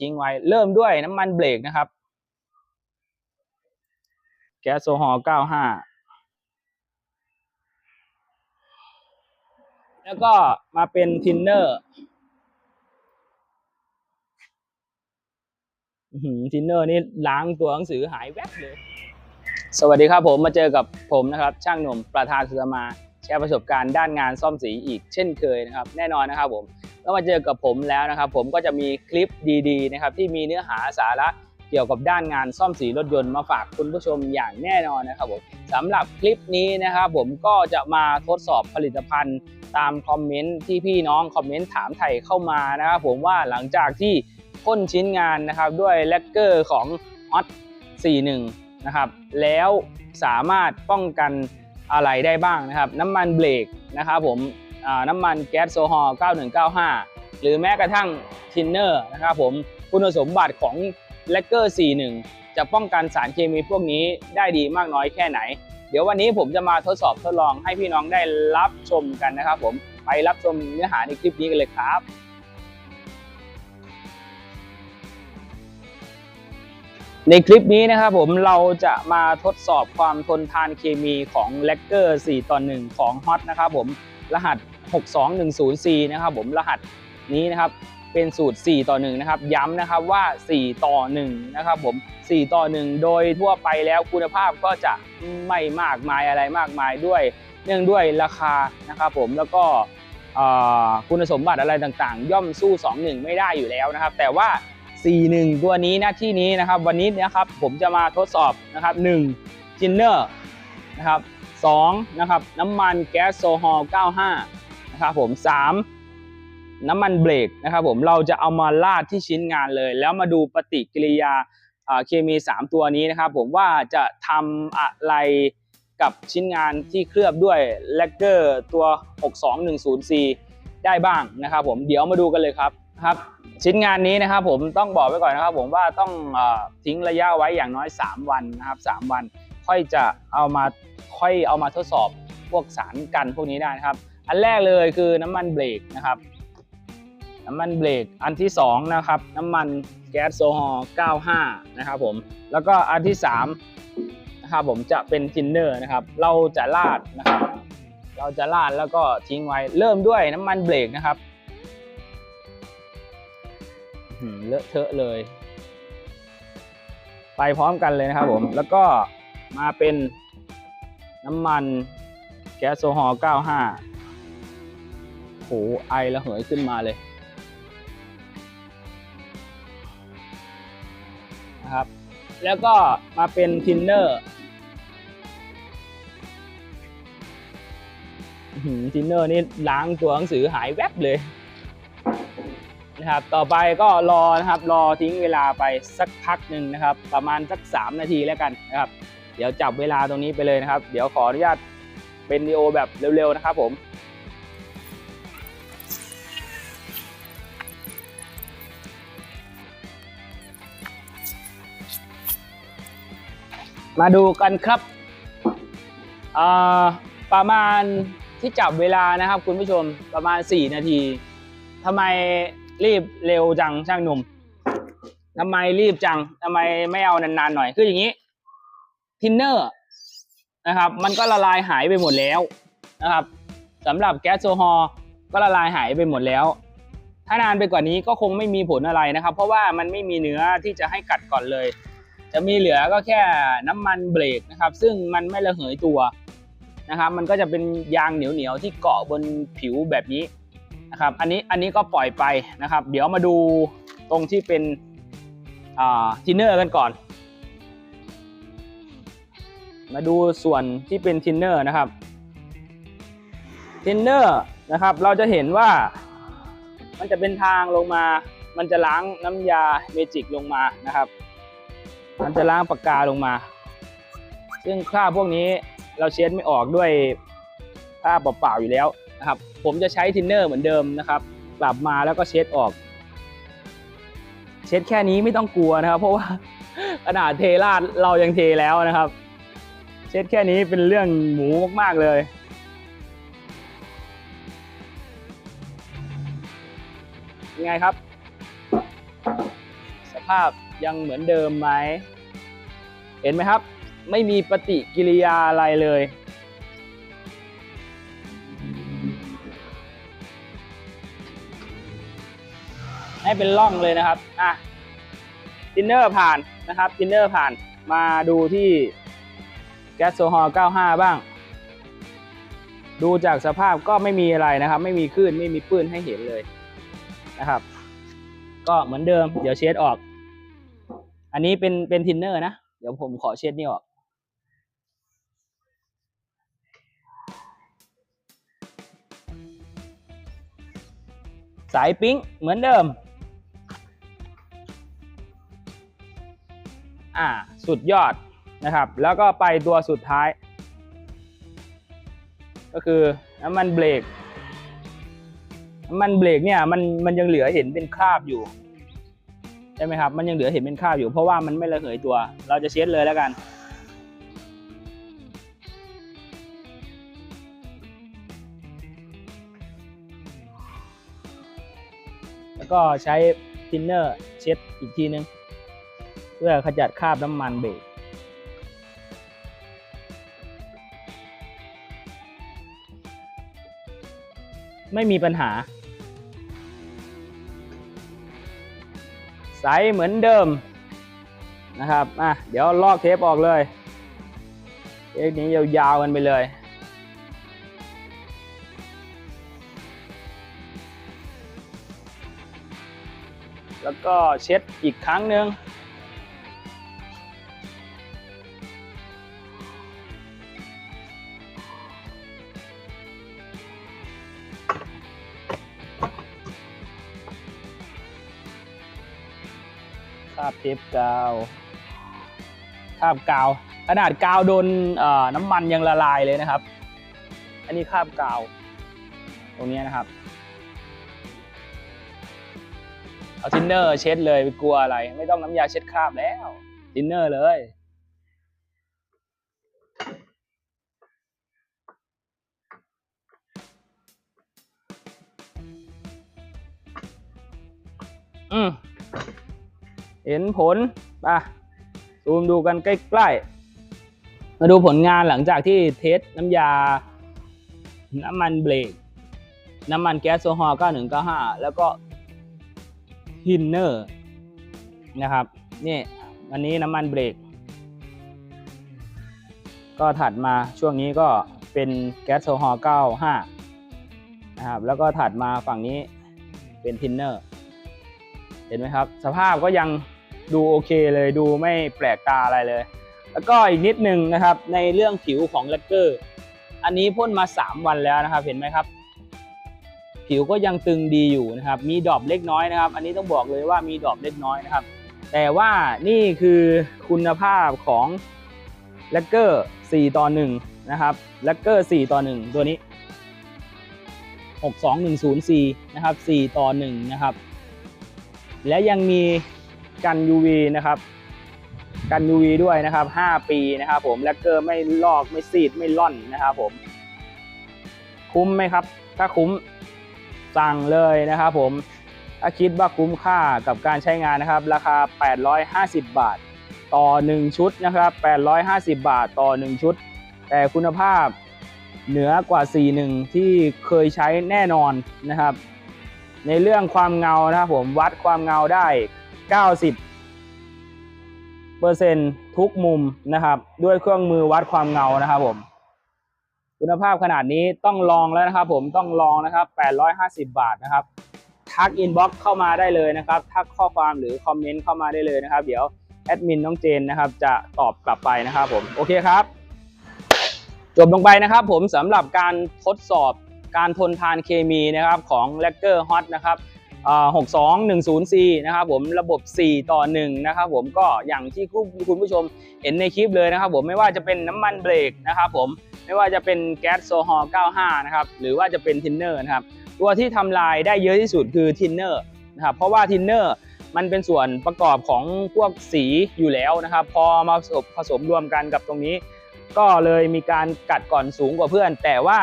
ทิ้งไว้ เริ่มด้วยน้ำมันเบรกนะครับ แก๊สโซฮอล์95 แล้วก็มาเป็นทินเนอร์ทินเนอร์นี่ล้างตัวหนังสือหายแวบเลย สวัสดีครับผมมาเจอกับผมนะครับ ช่างหนุ่มประธานสุสมาแชร์ประสบการณ์ด้านงานซ่อมสีอีกเช่นเคยนะครับ แน่นอนนะครับผม ก็มาเจอกับผมแล้วนะครับ ผมก็จะมีคลิปดีๆนะครับที่มีเนื้อหาสาระเกี่ยวกับด้านงานซ่อมสีรถยนต์มาฝากคุณผู้ชมอย่างแน่นอนนะครับผมสำหรับคลิปนี้นะครับผมก็จะมาทดสอบผลิตภัณฑ์ตามคอมเมนต์ที่พี่น้องคอมเมนต์ถามไถ่เข้ามานะครับผมว่าหลังจากที่พ่นชิ้นงานนะครับด้วยแลกเกอร์ของ Hot 41 นะครับแล้วสามารถป้องกันอะไรได้บ้างนะครับ น้ำมันเบรกนะครับผม น้ำมันแก๊สโซฮอล์9195 หรือแม้กระทั่งทินเนอร์นะครับผมคุณสมบัติของแลกเกอร์41 จะป้องกันสารเคมีพวกนี้ได้ดีมากน้อยแค่ไหน เดี๋ยววันนี้ผมจะมาทดสอบทดลองให้พี่น้องได้รับชมกันนะครับผมไปรับชมเนื้อหาในคลิปนี้กันเลยครับในคลิปนี้นะครับผมเราจะมาทดสอบความทนทานเคมีของแลกเกอร์ 4 ต่อ 1 ของ Hot นะครับผมรหัส 6210C นะครับผมรหัสนี้นะครับเป็นสูตร 4 ต่อ 1 นะครับ ย้ำนะครับว่า 4 ต่อ 1 นะครับผม 4 ต่อ 1 โดยทั่วไปแล้วคุณภาพก็จะไม่มากมายอะไรมากมายด้วย เนื่องด้วยราคานะครับผมแล้วก็คุณสมบัติอะไรต่างๆ ย่อมสู้ 2-1 ไม่ได้อยู่แล้วนะครับ แต่ว่า 41 ตัวนี้หน้าที่นี้นะครับ วันนี้นะครับผมจะมาทดสอบนะครับ1จินเนอร์นะครับ2นะครับน้ำมันแก๊สโซฮอล์95 นะครับผม3น้ำมันเบรกนะครับผมเราจะเอามาลาดที่ชิ้นงานเลย แล้วมาดูปฏิกิริยาเคมี 3 ตัวนี้นะครับผมว่าจะทำอะไรกับชิ้นงานที่เคลือบด้วยแลกเกอร์ตัว 6210C ได้บ้างนะครับผมเดี๋ยวมาดูกันเลยครับครับชิ้นงานนี้นะครับผมต้องบอกไว้ก่อนนะครับผมว่าต้องอทิ้งระยะไว้อย่างน้อย 3 วันนะครับ 3 วัน ค่อยจะเอามาค่อยเอามาทดสอบพวกสารกันพวกนี้ได้นะครับ อันแรกเลยคือน้ำมันเบรกนะครับน้ำมันเบรกอันที่สองนะครับน้ำมันแก๊สโซฮอล์95 นะครับผมแล้วก็อันที่สามนะครับผมจะเป็นทินเนอร์นะครับเราจะลาดนะครับ เราจะลาดแล้วก็ทิ้งไว้เริ่มด้วยน้ำมันเบรกนะครับเลอะเทอะเลย ไปพร้อมกันเลยนะครับผมแล้วก็มาเป็นน้ำมันแก๊สโซฮอล์95 โหไอระเหยขึ้นมาเลยนะครับ แล้วก็มาเป็นทินเนอร์ทินเนอร์นี่ล้างตัวหนังสือหายแวบเลยนะครับ ต่อไปก็รอนะครับ รอทิ้งเวลาไปสักพักหนึ่งนะครับ ประมาณสัก 3 นาทีแล้วกันนะครับ เดี๋ยวจับเวลาตรงนี้ไปเลยนะครับ เดี๋ยวขออนุญาตเป็นวิดีโอแบบเร็วๆนะครับผม มาดูกันครับประมาณที่จับเวลานะครับ คุณผู้ชมประมาณ 4 นาทีทำไมรีบเร็วจังช่างหนุ่มทำไมรีบจังทำไมไม่เอานานๆหน่อยคืออย่างนี้ทินเนอร์นะครับ มันก็ละลายหายไปหมดแล้วนะครับสำหรับแก๊สโซฮอล์ก็ละลายหายไปหมดแล้ว ถ้านานไปกว่านี้ก็คงไม่มีผลอะไรนะครับ เพราะว่ามันไม่มีเนื้อที่จะให้กัดก่อนเลย จะมีเหลือก็แค่น้ำมันเบรกนะครับ ซึ่งมันไม่ระเหยตัวนะครับ มันก็จะเป็นยางเหนียวๆที่เกาะบนผิวแบบนี้นะครับ อันนี้อันนี้ก็ปล่อยไปนะครับ เดี๋ยวมาดูตรงที่เป็นทินเนอร์กันก่อน มาดูส่วนที่เป็นทินเนอร์นะครับทินเนอร์นะครับ เราจะเห็นว่ามันจะเป็นทางลงมา มันจะล้างน้ำยาเมจิกลงมานะครับ มันจะล้างปากกาลงมา ซึ่งคราบพวกนี้เราเช็ดไม่ออกด้วยผ้าเปล่าๆอยู่แล้วนะครับ ผมจะใช้ทินเนอร์เหมือนเดิมนะครับกลับมาแล้วก็เช็ดออก เช็ดแค่นี้ไม่ต้องกลัวนะครับ เพราะว่าขนาดเทราดเรายังเทแล้วนะครับ เช็ดแค่นี้เป็นเรื่องหมูมากๆเลยยังไงครับ สภาพ ยังเหมือนเดิมไหม เห็นไหมครับ ไม่มีปฏิกิริยาอะไรเลย ให้เป็นร่องเลยนะครับ อะทินเนอร์ผ่านนะครับทินเนอร์ผ่าน มาดูที่แก๊สโซฮอล์95 บ้าง ดูจากสภาพก็ไม่มีอะไรนะครับ ไม่มีคลื่นไม่มีปื้นให้เห็นเลยนะครับ ก็เหมือนเดิม เดี๋ยวเช็ดออก อันนี้เป็นเป็นทินเนอร์นะ เดี๋ยวผมขอเช็ดนี่ออก สายปิ๊งเหมือนเดิม อ่า สุดยอดนะครับ แล้วก็ไปตัวสุดท้าย ก็คือน้ำมันเบรกน้ำมันเบรกเนี่ยมันมันยังเหลือเห็นเป็นคราบอยู่ ใช่ไหมครับ มันยังเหลือเห็นเป็นคราบอยู่เพราะว่ามันไม่ระเหยตัว เราจะเช็ดเลยแล้วกัน แล้วก็ใช้ทินเนอร์เช็ดอีกทีนึง เพื่อขจัดคราบน้ำมันเบรกไม่มีปัญหา ใสเหมือนเดิมนะครับอะเดี๋ยวลอกเทปออกเลยเทปนี้ยาวๆกันไปเลยแล้วก็เช็ดอีกครั้งหนึ่ง ทปกาวคราบกาว ขนาดกาวโดนน้ำมันยังละลายเลยนะครับ อันนี้คราบกาว ตรงนี้นะครับเอาทินเนอร์เช็ดเลยไปกลัวอะไร ไม่ต้องน้ำยาเช็ดคราบแล้วทินเนอร์เลย เห็นผลป่ะซูมดูกันใกล้ๆ มาดูผลงานหลังจากที่เทสน้ำยา น้ำมันเบรก น้ำมันแก๊สโซฮอล์9195 แล้วก็ทินเนอร์นะครับ นี่อันนี้น้ำมันเบรก ก็ถัดมาช่วงนี้ก็เป็นแก๊สโซฮอล์95 นะครับ แล้วก็ถัดมาฝั่งนี้เป็นทินเนอร์ เห็นไหมครับ สภาพก็ยัง ดูโอเคเลยดูไม่แปลกตาอะไรเลย แล้วก็อีกนิดนึงนะครับในเรื่องผิวของแลกเกอร์ อันนี้พ่นมา 3 วันแล้วนะครับเห็นไหมครับ ผิวก็ยังตึงดีอยู่นะครับ มีดรอปเล็กน้อยนะครับ อันนี้ต้องบอกเลยว่ามีดรอปเล็กน้อยนะครับ แต่ว่านี่คือคุณภาพของแลกเกอร์4ต่อ1นะครับแลกเกอร์4ต่อ1ตัวนี้ 62104 นะครับ 4 ต่อ 1 นะครับ และยังมี กัน UV นะครับกัน UV ด้วยนะครับ 5 ปีนะครับผมแลกเกอร์ไม่ลอกไม่ซีดไม่ล่อนนะครับผม คุ้มไหมครับ ถ้าคุ้มสั่งเลยนะครับผมถ้าคิดว่าคุ้มค่ากับการใช้งานนะครับ ราคา 850 บาท ต่อ 1 ชุดนะครับ 850 บาทต่อ 1 ชุด แต่คุณภาพเหนือกว่า 41 ที่เคยใช้แน่นอนนะครับ ในเรื่องความเงานะครับผมวัดความเงาได้ 90เปอร์เซ็นทุกมุมนะครับ ด้วยเครื่องมือวัดความเงานะครับผม คุณภาพขนาดนี้ต้องลองแล้วนะครับผมต้องลองนะครับ 850 บาทนะครับ ทักอินบ็อกซ์เข้ามาได้เลยนะครับ ทักข้อความหรือคอมเมนต์เข้ามาได้เลยนะครับ เดี๋ยวแอดมินน้องเจนนะครับ จะตอบกลับไปนะครับผมโอเคครับ จบลงไปนะครับผมสำหรับการทดสอบการทนทานเคมีนะครับของ l a c k e r Hot นะครับ 6210C นะครับผมระบบ 4 ต่อ 1 นะครับผมก็อย่างที่คุณผู้ชมเห็นในคลิปเลยนะครับผมไม่ว่าจะเป็นน้ำมันเบรกนะครับผมไม่ว่าจะเป็นแก๊สโซฮอล์95 นะครับหรือว่าจะเป็นทินเนอร์นะครับตัวที่ทำลายได้เยอะที่สุดคือทินเนอร์นะครับเพราะว่าทินเนอร์มันเป็นส่วนประกอบของพวกสีอยู่แล้วนะครับ พอมาผสมผสมรวมกันกับตรงนี้ ก็เลยมีการกัดก่อนสูงกว่าเพื่อน แต่ว่า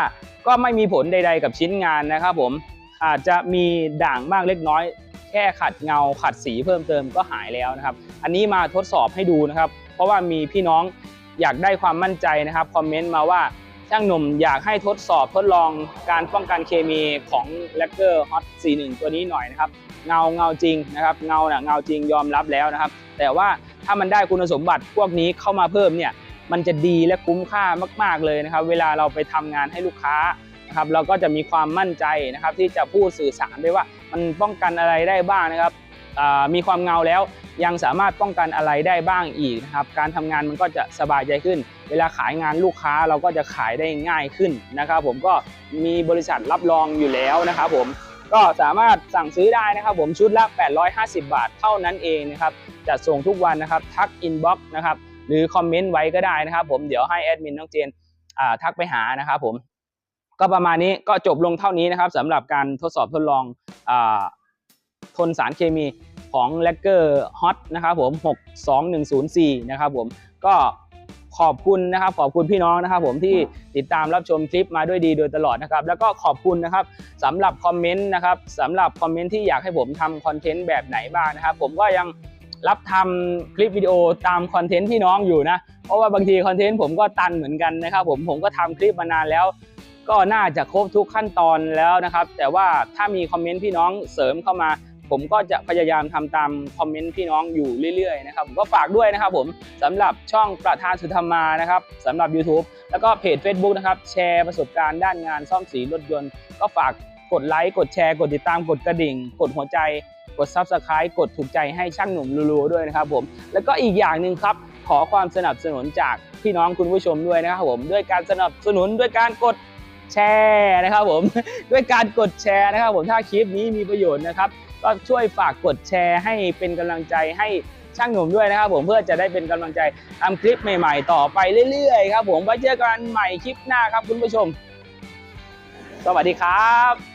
ก็ไม่มีผลใด ๆ กับชิ้นงานนะครับผม อาจจะมีด่างมากเล็กน้อย แค่ขัดเงาขัดสีเพิ่มเติมก็หายแล้วนะครับ อันนี้มาทดสอบให้ดูนะครับ เพราะว่ามีพี่น้องอยากได้ความมั่นใจนะครับคอมเมนต์มาว่าช่างหนุ่มอยากให้ทดสอบทดลองการป้องกันเคมีของ l a c เกอร์ฮอต41ตัวนี้หน่อยนะครับเงาเงาจริงนะครับเงาเน่ะเงาจริงยอมรับแล้วนะครับ แต่ว่าถ้ามันได้คุณสมบัติพวกนี้เข้ามาเพิ่มเนี่ยมันจะดีและคุ้มค่ามาก ๆเลยนะครับ เวลาเราไปทำงานให้ลูกค้า นะครับเราก็จะมีความมั่นใจนะครับที่จะพูดสื่อสารไปว่ามันป้องกันอะไรได้บ้างนะครับมีความเงาแล้วยังสามารถป้องกันอะไรได้บ้างอีกนะครับการทำงานมันก็จะสบายใจขึ้น เวลาขายงานลูกค้าเราก็จะขายได้ง่ายขึ้นนะครับ ผมก็มีบริษัทรับรองอยู่แล้วนะครับผมก็สามารถสั่งซื้อได้นะครับผมชุดละ 850 บาทเท่านั้นเองนะครับจัดส่งทุกวันนะครับทักอินบ็อกซ์นะครับหรือคอมเมนต์ไว้ก็ได้นะครับ ผมเดี๋ยวให้แอดมินน้องเจนทักไปหานะครับผม ก็ประมาณนี้ก็จบลงเท่านี้นะครับสำหรับการทดสอบทดลองอทนสารเคมีของ l a c เกอร์ฮอตนะครับผม 62104 นะครับผมก็ขอบคุณนะครับขอบคุณพี่น้องนะครับผมที่ติดตามรับชมคลิปมาด้วยดีโดยตลอดนะครับแล้วก็ขอบคุณนะครับสำหรับคอมเมนต์นะครับสำหรับคอมเมนต์ที่อยากให้ผมทำคอนเทนต์แบบไหนบ้างนะครับผมก็ยังรับทำคลิปวิดีโอตามคอนเทนต์พี่น้องอยู่นะเพราะว่าบางทีคอนเทนต์ผมก็ตันเหมือนกันนะครับผมผมก็ทำคลิปมานานแล้ว ก็น่าจะครบทุกขั้นตอนแล้วนะครับ แต่ว่าถ้ามีคอมเมนต์พี่น้องเสริมเข้ามา ผมก็จะพยายามทำตามคอมเมนต์พี่น้องอยู่เรื่อยๆนะครับผมก็ฝากด้วยนะครับผมสำหรับช่องประธานสุธรรมานะครับสำหรับ YouTube แล้วก็เพจ Facebook นะครับแชร์ประสบการณ์ด้านงานซ่อมสีรถยนต์ ก็ฝากกดไลค์กดแชร์กดติดตามกดกระดิ่ง กดหัวใจ กด Subscribe กดถูกใจให้ช่างหนุ่มรูๆด้วยนะครับผมแล้วก็อีกอย่างหนึ่งครับขอความสนับสนุนจากพี่น้องคุณผู้ชมด้วยนะครับผมด้วยการสนับสนุนด้วยการกด แชร์นะครับผมด้วยการกดแชร์นะครับผมถ้าคลิปนี้มีประโยชน์นะครับ ก็ช่วยฝากกดแชร์ให้เป็นกำลังใจให้ช่างหนุ่มด้วยนะครับผมเพื่อจะได้เป็นกำลังใจทำคลิปใหม่ๆ ต่อไปเรื่อยๆครับผมไว้เจอกันใหม่คลิปหน้าครับคุณผู้ชม สวัสดีครับ